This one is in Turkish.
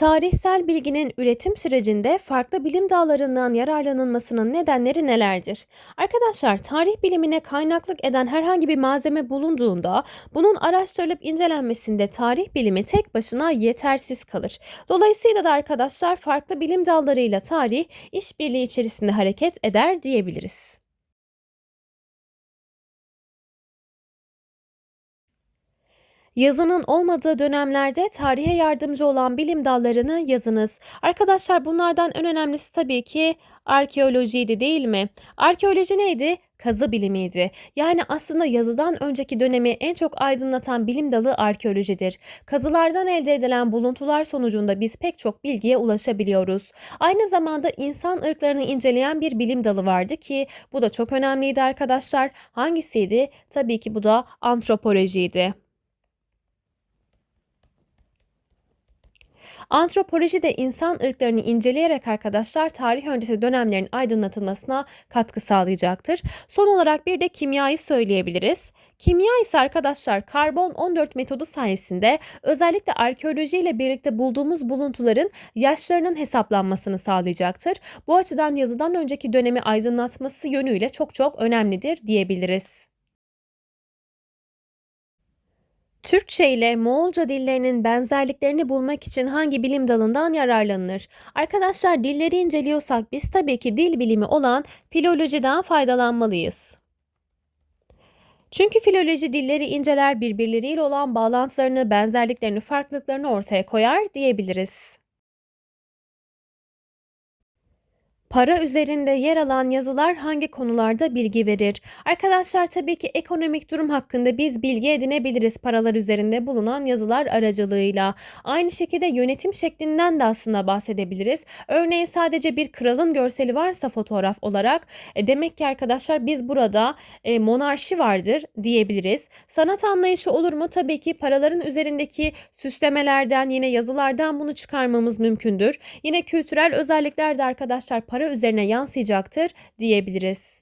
Tarihsel bilginin üretim sürecinde farklı bilim dallarından yararlanılmasının nedenleri nelerdir? Arkadaşlar, tarih bilimine kaynaklık eden herhangi bir malzeme bulunduğunda bunun araştırılıp incelenmesinde tarih bilimi tek başına yetersiz kalır. Dolayısıyla da arkadaşlar farklı bilim dallarıyla tarih işbirliği içerisinde hareket eder diyebiliriz. Yazının olmadığı dönemlerde tarihe yardımcı olan bilim dallarını yazınız. Arkadaşlar bunlardan en önemlisi tabii ki arkeolojiydi değil mi? Arkeoloji neydi? Kazı bilimiydi. Yani aslında yazıdan önceki dönemi en çok aydınlatan bilim dalı arkeolojidir. Kazılardan elde edilen buluntular sonucunda biz pek çok bilgiye ulaşabiliyoruz. Aynı zamanda insan ırklarını inceleyen bir bilim dalı vardı ki bu da çok önemliydi arkadaşlar. Hangisiydi? Tabii ki bu da antropolojiydi. Antropoloji de insan ırklarını inceleyerek arkadaşlar tarih öncesi dönemlerin aydınlatılmasına katkı sağlayacaktır. Son olarak bir de kimyayı söyleyebiliriz. Kimya ise arkadaşlar karbon 14 metodu sayesinde özellikle arkeoloji ile birlikte bulduğumuz buluntuların yaşlarının hesaplanmasını sağlayacaktır. Bu açıdan yazıdan önceki dönemi aydınlatması yönüyle çok çok önemlidir diyebiliriz. Türkçe ile Moğolca dillerinin benzerliklerini bulmak için hangi bilim dalından yararlanılır? Arkadaşlar dilleri inceliyorsak biz tabii ki dil bilimi olan filolojiden faydalanmalıyız. Çünkü filoloji dilleri inceler birbirleriyle olan bağlantılarını, benzerliklerini, farklılıklarını ortaya koyar diyebiliriz. Para üzerinde yer alan yazılar hangi konularda bilgi verir? Arkadaşlar tabii ki ekonomik durum hakkında biz bilgi edinebiliriz paralar üzerinde bulunan yazılar aracılığıyla. Aynı şekilde yönetim şeklinden de aslında bahsedebiliriz. Örneğin sadece bir kralın görseli varsa fotoğraf olarak e, demek ki arkadaşlar biz burada e, monarşi vardır diyebiliriz. Sanat anlayışı olur mu? Tabii ki paraların üzerindeki süslemelerden yine yazılardan bunu çıkarmamız mümkündür. Yine kültürel özellikler de arkadaşlar para üzerine yansıyacaktır diyebiliriz.